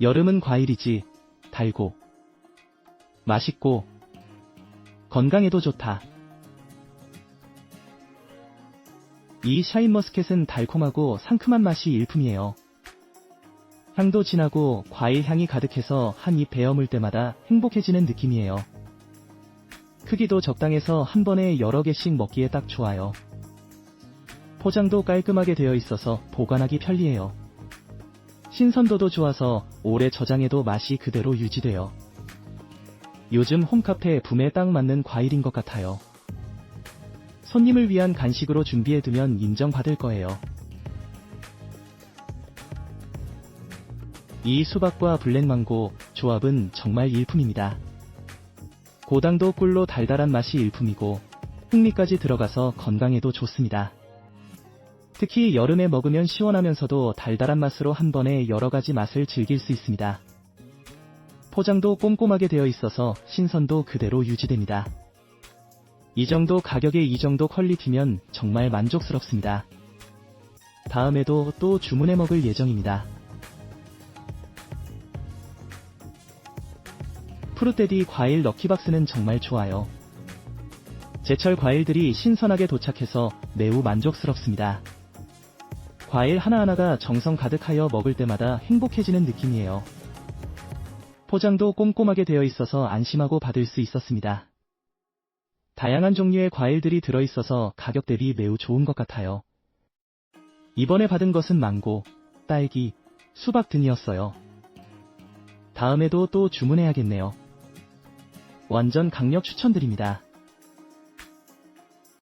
여름은 과일이지. 달고, 맛있고, 건강에도 좋다. 이 샤인머스켓은 달콤하고 상큼한 맛이 일품이에요. 향도 진하고 과일 향이 가득해서 한 입 베어물 때마다 행복해지는 느낌이에요. 크기도 적당해서 한 번에 여러 개씩 먹기에 딱 좋아요. 포장도 깔끔하게 되어 있어서 보관하기 편리해요. 신선도도 좋아서 오래 저장해도 맛이 그대로 유지돼요. 요즘 홈카페 붐에 딱 맞는 과일인 것 같아요. 손님을 위한 간식으로 준비해두면 인정받을 거예요. 이 수박과 블랙망고 조합은 정말 일품입니다. 고당도 꿀로 달달한 맛이 일품이고 흑미까지 들어가서 건강에도 좋습니다. 특히 여름에 먹으면 시원하면서도 달달한 맛으로 한 번에 여러 가지 맛을 즐길 수 있습니다. 포장도 꼼꼼하게 되어 있어서 신선도 그대로 유지됩니다. 이 정도 가격에 이 정도 퀄리티면 정말 만족스럽습니다. 다음에도 또 주문해 먹을 예정입니다. 푸르테디 과일 럭키박스는 정말 좋아요. 제철 과일들이 신선하게 도착해서 매우 만족스럽습니다. 과일 하나하나가 정성 가득하여 먹을 때마다 행복해지는 느낌이에요. 포장도 꼼꼼하게 되어 있어서 안심하고 받을 수 있었습니다. 다양한 종류의 과일들이 들어있어서 가격 대비 매우 좋은 것 같아요. 이번에 받은 것은 망고, 딸기, 수박 등이었어요. 다음에도 또 주문해야겠네요. 완전 강력 추천드립니다.